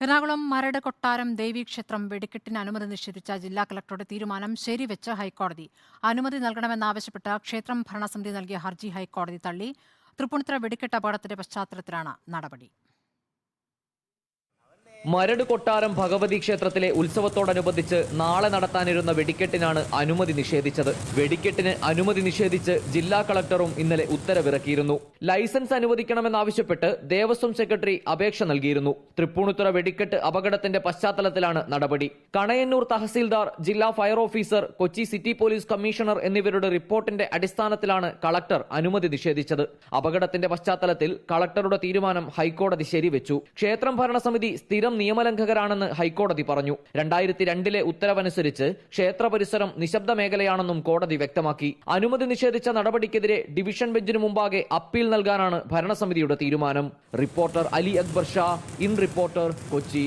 എറണാകുളം മരട് കൊട്ടാരം ദേവീക്ഷേത്രം വെടിക്കെട്ടിന് അനുമതി നിഷേധിച്ച ജില്ലാ കളക്ടറുടെ തീരുമാനം ശരിവെച്ച് ഹൈക്കോടതി. അനുമതി നൽകണമെന്നാവശ്യപ്പെട്ട് ക്ഷേത്രം ഭരണസമിതി നൽകിയ ഹർജി ഹൈക്കോടതി തള്ളി. തൃപ്പൂണിത്തുറ വെടിക്കെട്ട് അപകടത്തിന്റെ പശ്ചാത്തലത്തിലാണ് നടപടി. മരട് കൊട്ടാരം ഭഗവതി ക്ഷേത്രത്തിലെ ഉത്സവത്തോടനുബന്ധിച്ച് നാളെ നടത്താനിരുന്ന വെടിക്കെട്ടിനാണ് അനുമതി നിഷേധിച്ചത്. വെടിക്കെട്ടിന് അനുമതി നിഷേധിച്ച് ജില്ലാ കളക്ടറും ഇന്നലെ ഉത്തരവിറക്കിയിരുന്നു. ലൈസൻസ് അനുവദിക്കണമെന്നാവശ്യപ്പെട്ട് ദേവസ്വം സെക്രട്ടറി അപേക്ഷ നൽകിയിരുന്നു. തൃപ്പൂണിത്തുറ വെടിക്കെട്ട് അപകടത്തിന്റെ പശ്ചാത്തലത്തിലാണ് നടപടി. കണയന്നൂർ തഹസീൽദാർ ജില്ലാ fire officer Kochi city police commissioner എന്നിവരുടെ റിപ്പോർട്ടിന്റെ അടിസ്ഥാനത്തിലാണ് കളക്ടർ അനുമതി നിഷേധിച്ചത്. അപകടത്തിന്റെ പശ്ചാത്തലത്തിൽ കളക്ടറുടെ തീരുമാനം ഹൈക്കോടതി ശരിവെച്ചു. ക്ഷേത്രം ഭരണസമിതി സ്ഥിരം നിയമലംഘകരാണെന്ന് ഹൈക്കോടതി പറഞ്ഞു. രണ്ടായിരത്തി രണ്ടിലെ ഉത്തരവനുസരിച്ച് ക്ഷേത്ര പരിസരം നിശബ്ദ മേഖലയാണെന്നും കോടതി വ്യക്തമാക്കി. അനുമതി നിഷേധിച്ച നടപടിക്കെതിരെ ഡിവിഷൻ ബെഞ്ചിനു മുമ്പാകെ അപ്പീൽ നൽകാനാണ് ഭരണസമിതിയുടെ തീരുമാനം. Reporter Ali Akbar Shah in reporter Kochi.